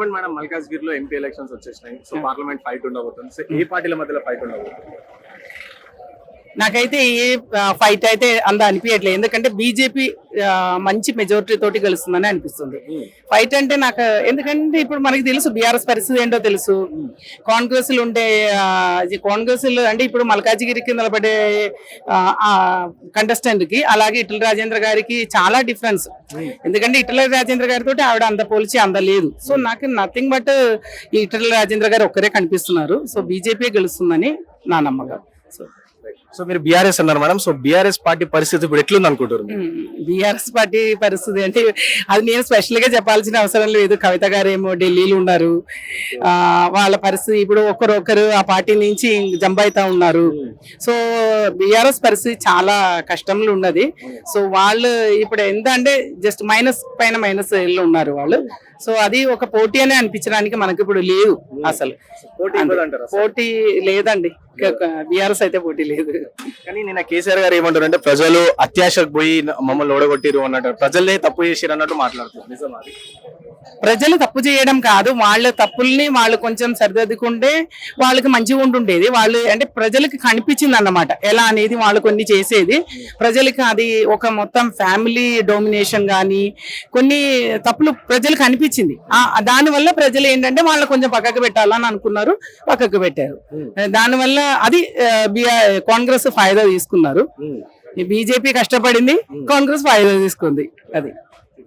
చెప్పండి మేడం మల్కాజ్గిరి లో MP elections వచ్చేసినాయి. సో పార్లమెంట్ ఫైట్ ఉండబోతుంది. సో ఏ పార్టీల మధ్యలో ఫైట్ ఉండబోతుంది? నాకైతే ఏ ఫైట్ అయితే అంత అనిపించట్లేదు ఎందుకంటే బీజేపీ మంచి మెజారిటీ తోటి గెలుస్తుందని అనిపిస్తుంది. ఫైట్ అంటే నాకు ఎందుకంటే ఇప్పుడు మనకి తెలుసు బీఆర్ఎస్ పరిస్థితి ఏంటో తెలుసు. కాంగ్రెస్ ఉండే కాంగ్రెస్ అంటే ఇప్పుడు మల్కాజిగిరికి నిలబడే కంటెస్టెంట్కి అలాగే ఇటల రాజేంద్ర గారికి చాలా డిఫరెన్స్ ఎందుకంటే ఇటల రాజేంద్ర గారితో ఆవిడ అంత పోల్చి అంత లేదు. సో నాకు నథింగ్ బట్ ఇటల రాజేంద్ర గారు ఒక్కరే కనిపిస్తున్నారు. సో బీజేపీ గెలుస్తుందని నా నమ్మకం. సో సో మీరు బీఆర్ఎస్ అన్నారు మేడం. సో బీఆర్ఎస్ పార్టీ పరిస్థితి ఇప్పుడు ఎట్లుంది అనుకుంటారు? బీఆర్ఎస్ పార్టీ పరిస్థితి అంటే అది నేను స్పెషల్గా చెప్పాల్సిన అవసరం లేదు. కవిత గారు ఏమో ఢిల్లీలో ఉన్నారు. ఆ వాళ్ళ పరిస్థితి ఇప్పుడు ఒకరొకరు ఆ పార్టీ నుంచి జంప్ అవుతా ఉన్నారు సో బీఆర్ఎస్ పరిస్థితి చాలా కష్టంలో ఉన్నది. సో వాళ్ళు ఇప్పుడు ఎంత అంటే జస్ట్ మైనస్ పైన మైనస్ ఉన్నారు వాళ్ళు. సో అది ఒక పోటీ అనే అనిపించడానికి మనకి ఇప్పుడు లేదు అసలు? పోటీ లేదండి. బీఆర్ఎస్ అయితే పోటీ లేదు. కానీ నిన్న కేసీఆర్ గారు ఏమంటారు అంటే ప్రజలు అత్యాశకు పోయి మమ్మల్ని ఓడగొట్టిరు అన్నట్టు ప్రజలే తప్పు చేసిరు అన్నట్టు మాట్లాడుతున్నారు నిజం అది? ప్రజలు తప్పు చేయడం కాదు. వాళ్ళ తప్పుల్ని వాళ్ళు కొంచెం సరిదిద్దుకుంటే వాళ్ళకి మంచిగా ఉంటుండేది వాళ్ళు అంటే ప్రజలకి కనిపించింది అన్నమాట ఎలా అనేది వాళ్ళు కొన్ని చేసేది. ప్రజలకి అది ఒక మొత్తం ఫ్యామిలీ డోమినేషన్ కానీ కొన్ని తప్పులు ప్రజలకు అనిపించింది ఆ దానివల్ల ప్రజలు ఏంటంటే వాళ్ళు కొంచెం పక్కకు పెట్టాలని అనుకున్నారు. పక్కకు పెట్టారు. దానివల్ల అది కాంగ్రెస్ ఫాయిదా తీసుకున్నారు. బీజేపీ కష్టపడింది. కాంగ్రెస్ ఫాయిదా తీసుకుంది. అది.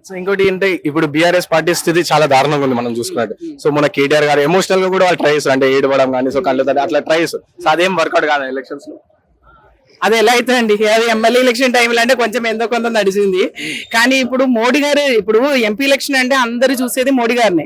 సో ఇంకోటి అంటే ఇప్పుడు బీఆర్ఎస్ పార్టీ స్థితి చాలా దారుణంగా ఉంది మనం చూసుకున్నట్టు. సో మన కేటీఆర్ గారు ఎమోషనల్గా కూడా వాళ్ళు ట్రై చేస్తారు అంటే ఏడవడం కానీ సో కళ్ళు అట్లా ట్రై చేస్తారు సో అదేం వర్కౌట్ కాదు ఎలక్షన్స్లో? అది ఎలా అవుతుందండి? అది ఎమ్మెల్యే ఎలక్షన్ టైంలో అంటే కొంచెం ఎంతో కొంత నడిచింది. కానీ ఇప్పుడు మోడీ గారు ఇప్పుడు ఎంపీ ఎలక్షన్ అంటే అందరు చూసేది మోడీ గారినే.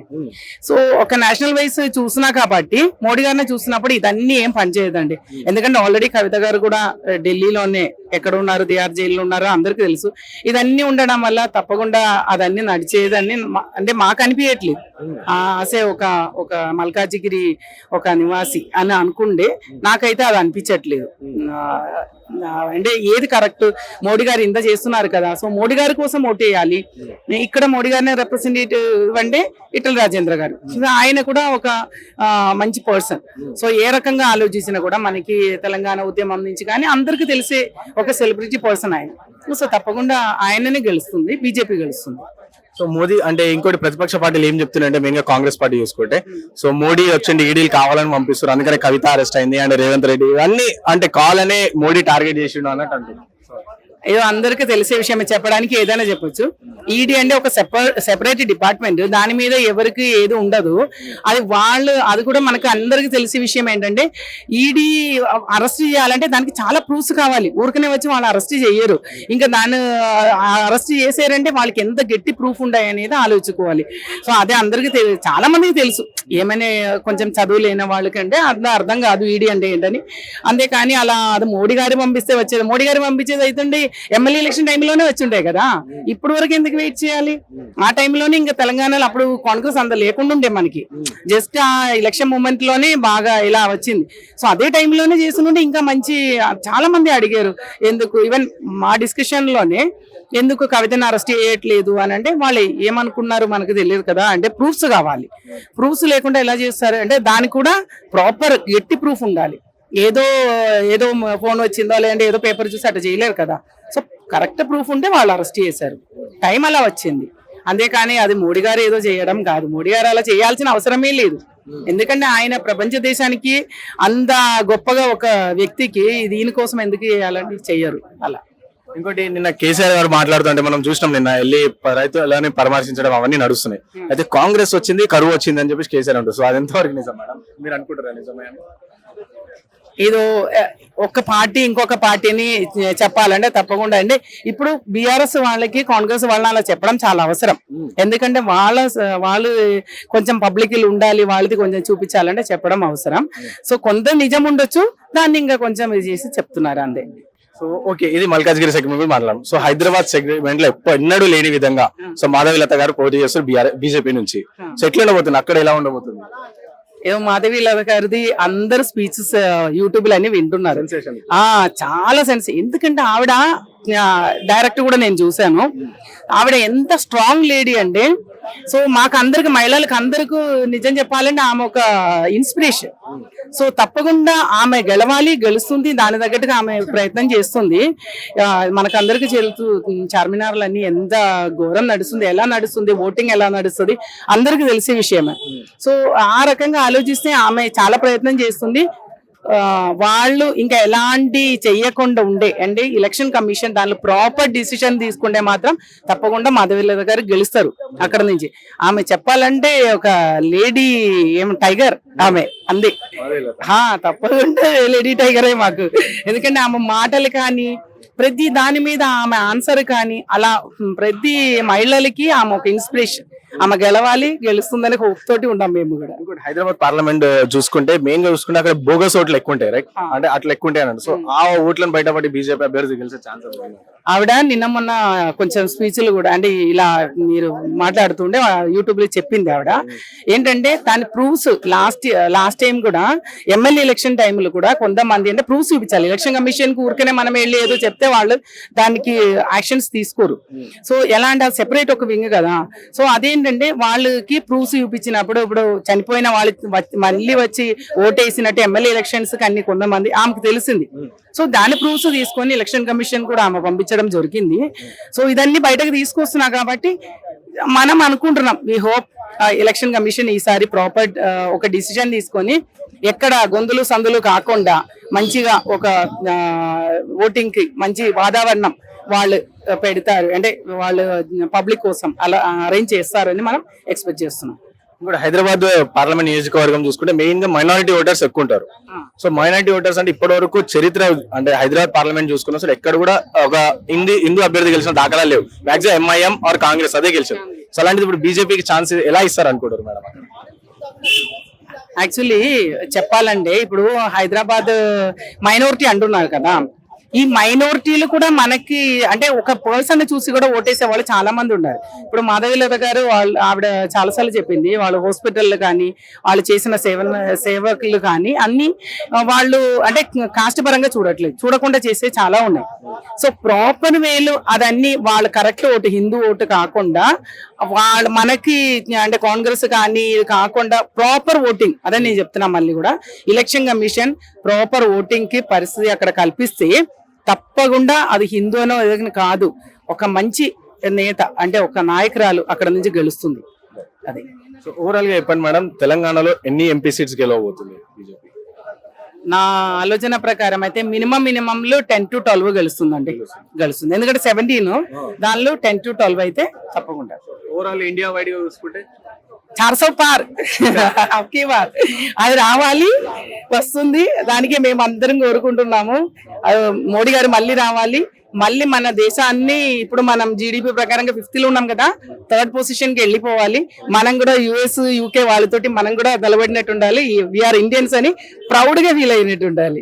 సో ఒక నేషనల్ వైస్ చూసినా కాబట్టి మోడీ గారిని చూసినప్పుడు ఇదన్నీ ఏం పనిచేయదండి. ఎందుకంటే ఆల్రెడీ కవిత గారు కూడా ఆ, ఢిల్లీలోనే ఎక్కడ ఉన్నారు దియార్ జైల్లో ఉన్నారో? అందరికీ తెలుసు. ఇదన్నీ ఉండడం వల్ల తప్పకుండా అదన్నీ నడిచేదని అంటే మాకు అనిపించట్లేదు ఆసే ఒక ఒక మల్కాజిగిరి ఒక నివాసి అని అనుకుండే. నాకైతే అది అనిపించట్లేదు. అంటే ఏది కరెక్ట్ మోడీ గారు ఇంత చేస్తున్నారు కదా సో మోడీ గారి కోసం ఓటు వేయాలి. ఇక్కడ మోడీ గారిని రిప్రజెంటేటివ్ అంటే ఇటల రాజేంద్ర గారు. సో ఆయన కూడా ఒక మంచి పర్సన్ సో ఏ రకంగా ఆలోచించినా కూడా మనకి తెలంగాణ ఉద్యమం నుంచి కానీ అందరికీ తెలిసే ఒక సెలబ్రిటీ పర్సన్ ఆయన. సో తప్పకుండా ఆయననే గెలుస్తుంది బీజేపీ గెలుస్తుంది. సో మోదీ అంటే ఇంకోటి ప్రతిపక్ష పార్టీలు ఏం చెప్తున్నాయంటే మెయిన్గా కాంగ్రెస్ పార్టీ చూసుకుంటే సో మోడీ వచ్చింది ఈడీలు కావాలని పంపిస్తారు అందుకనే కవిత అరెస్ట్ అయింది అండ్ రేవంత్ రెడ్డి ఇవన్నీ అంటే కాల్ అనే మోడీ టార్గెట్ చేసిండు అన్నట్టు అంటున్నారు. ఏదో అందరికి తెలిసే విషయం చెప్పడానికి ఏదైనా చెప్పొచ్చు. ఈడీ అంటే ఒక సెపరేట్ డిపార్ట్మెంట్ దాని మీద ఎవరికి ఏది ఉండదు. అది వాళ్ళు అది కూడా మనకు అందరికీ తెలిసే విషయం ఏంటంటే ఈడీ అరెస్ట్ చేయాలంటే దానికి చాలా ప్రూఫ్స్ కావాలి. ఊరికనే వచ్చి వాళ్ళు అరెస్ట్ చేయరు. ఇంకా దాన్ని అరెస్ట్ చేసారంటే వాళ్ళకి ఎంత గట్టి ప్రూఫ్ ఉన్నాయి అనేది ఆలోచించుకోవాలి. సో అదే అందరికీ చాలా మందికి తెలుసు. ఏమైనా కొంచెం చదువు లేని వాళ్ళకంటే అర్థం అర్థం కాదు ఈడీ అంటే ఏంటని. అంతేకాని అలా అది మోడీ గారు పంపిస్తే వచ్చేది. మోడీ గారు పంపించేది అయితే ఎమ్మెల్యే ఎలక్షన్ టైంలోనే వచ్చిండే కదా. ఇప్పుడు వరకు ఎందుకు వెయిట్ చేయాలి? ఆ టైంలోనే ఇంకా తెలంగాణలో అప్పుడు కాంగ్రెస్ అంత లేకుండా ఉండే మనకి. జస్ట్ ఆ ఎలక్షన్ మూమెంట్లోనే బాగా ఇలా వచ్చింది. సో అదే టైంలోనే చేస్తుంటే ఇంకా మంచి చాలా మంది అడిగారు ఎందుకు? ఈవెన్ మా డిస్కషన్లోనే ఎందుకు కవితను అరెస్ట్ చేయట్లేదు? అని అంటే వాళ్ళు ఏమనుకున్నారు మనకు తెలియదు కదా. అంటే ప్రూఫ్స్ కావాలి. ప్రూఫ్స్ లేకుండా ఎలా చేస్తారు? అంటే దానికి కూడా ప్రాపర్ గట్టి ప్రూఫ్ ఉండాలి. ఏదో ఏదో ఫోన్ వచ్చిందో లేదంటే ఏదో పేపర్ చూసి అట్లా చేయలేరు కదా. సో కరెక్ట్ ప్రూఫ్ ఉంటే వాళ్ళు అరెస్ట్ చేశారు. టైం అలా వచ్చింది. అంతేకాని అది మోడీ గారు ఏదో చేయడం కాదు. మోడీ గారు అలా చేయాల్సిన అవసరమే లేదు. ఎందుకంటే ఆయన ప్రపంచ దేశానికి అంత గొప్పగా ఒక వ్యక్తికి దీనికోసం ఎందుకు చేయాలని చెయ్యరు అలా. ఇంకోటి నిన్న కేసీఆర్ గారు మాట్లాడుతుంటే మనం చూసినాం నిన్న వెళ్ళి రైతులని పరామర్శించడం అవన్నీ నడుస్తున్నాయి. అయితే కాంగ్రెస్ వచ్చింది కరువు వచ్చింది అని చెప్పేసి కేసీఆర్ అంటారు. సో అది ఎంతవరకు నిజం మేడం? మీరు అనుకుంటారా నిజమే ఏదో ఒక పార్టీ ఇంకొక పార్టీని చెప్పాలంటే తప్పకుండా అండి. ఇప్పుడు బీఆర్ఎస్ వాళ్ళకి కాంగ్రెస్ వాళ్ళని అలా చెప్పడం చాలా అవసరం. ఎందుకంటే వాళ్ళ వాళ్ళు కొంచెం పబ్లిక్ ఉండాలి వాళ్ళది కొంచెం చూపించాలంటే చెప్పడం అవసరం. సో కొంత నిజం ఉండొచ్చు దాన్ని ఇంకా కొంచెం ఇది చేసి చెప్తున్నారు అంతే. సో ఓకే ఇది మల్కాజ్గిరి సెగ్మెంట్ గురించి మాట్లాడడం సో హైదరాబాద్ సెగ్మెంట్లో ఎప్పుడు ఎన్నడూ లేని విధంగా సో మాధవిలత గారు పోటీ చేస్తారు బీఆర్ బీజేపీ నుంచి. సో ఎట్లా ఉండబోతుంది? అక్కడ ఎలా ఉండబోతుంది? ఏదో మాధవి లత గారిది అందరు స్పీచెస్ యూట్యూబ్లో అన్ని వింటున్నారు. ఆ చాలా సెన్స్ ఎందుకంటే ఆవిడ డైరెక్ట్ కూడా నేను చూశాను. ఆవిడ ఎంత స్ట్రాంగ్ లేడీ అంటే సో మాకు అందరికి మహిళలకు అందరికీ నిజం చెప్పాలంటే ఆమె ఒక ఇన్స్పిరేషన్ సో తప్పకుండా ఆమె గెలవాలి గెలుస్తుంది దాని తగ్గట్టుగా ఆమె ప్రయత్నం చేస్తుంది. ఆ, మనకందరికీ చెల్తూ చార్మినార్లు అన్ని ఎంత ఘోరం నడుస్తుంది ఎలా నడుస్తుంది ఓటింగ్ ఎలా నడుస్తుంది అందరికీ తెలిసే విషయమే. సో ఆ రకంగా ఆలోచిస్తే ఆమె చాలా ప్రయత్నం చేస్తుంది. వాళ్ళు ఇంకా ఎలాంటి చెయ్యకుండా ఉండే అంటే ఎలక్షన్ కమిషన్ దానిలో ప్రాపర్ డిసిషన్ తీసుకుంటే మాత్రం తప్పకుండా మాధవీలత గారు గెలుస్తారు అక్కడ నుంచి. ఆమె చెప్పాలంటే ఒక లేడీ ఏం టైగర్ ఆమె అంది. హా, తప్పకుండా లేడీ టైగరే మాకు. ఎందుకంటే ఆమె మాటలు కానీ ప్రతి దాని మీద ఆమె ఆన్సర్ కానీ అలా ప్రతి మహిళలకి ఆమె ఒక ఇన్స్పిరేషన్ ఆమె గెలవాలి గెలుస్తుందని హోప్ తోటి ఉన్నాం మేము కూడా. హైదరాబాద్ పార్లమెంట్ చూసుకుంటే మెయిన్గా చూసుకుంటే అక్కడ బోగస్ ఓట్లు ఎక్కువ ఉంటాయి రైట్. అంటే అట్లా ఎక్కువ ఉంటాయి సో ఆ ఓట్లను బయటపడి బీజేపీ అభ్యర్థి గెలిచే ఛాన్స్ ఆవిడ నిన్న మొన్న కొంచెం స్పీచ్లు కూడా అంటే ఇలా మీరు మాట్లాడుతుండే యూట్యూబ్లో చెప్పింది ఆవిడ. ఏంటంటే దాని ప్రూఫ్స్ లాస్ట్ లాస్ట్ టైం కూడా ఎమ్మెల్యే ఎలక్షన్ టైంలో కూడా కొంతమంది అంటే ప్రూఫ్స్ చూపించాలి. ఎలక్షన్ కమిషన్కు ఊరికనే మనం వెళ్ళి ఏదో చెప్తే వాళ్ళు దానికి యాక్షన్స్ తీసుకోరు. సో ఎలా అంటే సెపరేట్ ఒక వింగ్ కదా. సో ఏంటంటే వాళ్ళకి ప్రూఫ్స్ చూపించినప్పుడు ఇప్పుడు చనిపోయిన వాళ్ళు వచ్చి- మళ్ళీ వచ్చి ఓటేసినట్టు ఎమ్మెల్యే ఎలక్షన్స్కి అన్ని కొంతమంది ఆమెకు తెలిసింది. సో దాని ప్రూఫ్స్ తీసుకొని ఎలక్షన్ కమిషన్ కూడా ఆమె పంపించడం జరిగింది. సో ఇదన్నీ బయటకు తీసుకొస్తున్నా కాబట్టి మనం అనుకుంటున్నాం వి హోప్ ఎలక్షన్ కమిషన్ ఈసారి ప్రాపర్ ఒక డిసిజన్ తీసుకొని ఎక్కడ గొంతులు సందులు కాకుండా మంచిగా ఒక ఓటింగ్కి మంచి వాతావరణం వాళ్ళు పెడతారు. అంటే వాళ్ళు పబ్లిక్ కోసం అలా అరేంజ్ చేస్తారని మనం ఎక్స్పెక్ట్ చేస్తున్నాం. ఇంకోటి హైదరాబాద్ పార్లమెంట్ నియోజకవర్గం చూసుకుంటే మెయిన్గా మైనారిటీ ఓటర్స్ ఎక్కువ ఉంటారు. సో మైనారిటీ ఓటర్స్ అంటే ఇప్పటి వరకు చరిత్ర అంటే హైదరాబాద్ పార్లమెంట్ చూసుకున్నా అసలు ఎక్కడ కూడా ఒక హిందీ హిందూ అభ్యర్థి గెలిచిన దాఖలా లేవు. మాక్సిమం ఎంఐఎం ఆర్ కాంగ్రెస్ అదే గెలిచారు. సో అలాంటిది ఇప్పుడు బీజేపీకి ఛాన్స్ ఎలా ఇస్తారు అనుకుంటారు మేడం? యాక్చువల్లీ చెప్పాలంటే ఇప్పుడు హైదరాబాద్ మైనారిటీ అంటున్నారు కదా. ఈ మైనారిటీలు కూడా మనకి అంటే ఒక పర్సన్ చూసి కూడా ఓటేసే వాళ్ళు చాలా మంది ఉన్నారు. ఇప్పుడు మాధవీలత గారు వాళ్ళు ఆవిడ చాలాసార్లు చెప్పింది వాళ్ళు హాస్పిటల్ కానీ వాళ్ళు చేసిన సేవ సేవకులు కానీ అన్ని వాళ్ళు అంటే కాస్ట్ పరంగా చూడట్లేదు. చూడకుండా చేసే చాలా ఉన్నాయి. సో ప్రాపర్ వేలు అదన్నీ వాళ్ళు కరెక్ట్ ఓటు హిందూ ఓటు కాకుండా వాళ్ళు మనకి అంటే కాంగ్రెస్ కానీ కాకుండా ప్రాపర్ ఓటింగ్ అదే నేను చెప్తున్నా మళ్ళీ కూడా ఎలక్షన్ కమిషన్ ప్రాపర్ ఓటింగ్కి పరిస్థితి అక్కడ కల్పిస్తే తప్పకుండా అది హిందూ అనో ఏదైనా కాదు. ఒక మంచి నేత అంటే ఒక నాయకురాలు అక్కడ నుంచి గెలుస్తుంది. అది. సో ఓవరాల్గా చెప్పండి మేడం తెలంగాణలో ఎన్ని ఎంపీ సీట్స్ గెలవబోతుంది బీజేపీ నా ఆలోచన ప్రకారం అయితే మినిమం మినిమం లో టెన్ టు ట్వెల్వ్ గెలుస్తుందండి. గెలుస్తుంది. ఎందుకంటే సెవెంటీన్ దానిలో టెన్ టు ట్వెల్వ్ అయితే తప్పకుండా. ఓవరాల్ ఇండియా వైడ్గా చూసుకుంటే? చార్సో పార్. బార్. అది రావాలి. వస్తుంది. దానికి మేము అందరం కోరుకుంటున్నాము మోడీ గారు మళ్ళీ రావాలి. మళ్ళీ మన దేశాన్ని ఇప్పుడు మనం జీడిపి ప్రకారంగా ఫిఫ్త్లో ఉన్నాం కదా థర్డ్ పొజిషన్కి వెళ్ళిపోవాలి. మనం కూడా యుఎస్ యూకే వాళ్ళతోటి మనం కూడా నిలబడినట్టు ఉండాలి. వీఆర్ ఇండియన్స్ అని ప్రౌడ్గా ఫీల్ అయినట్టు ఉండాలి.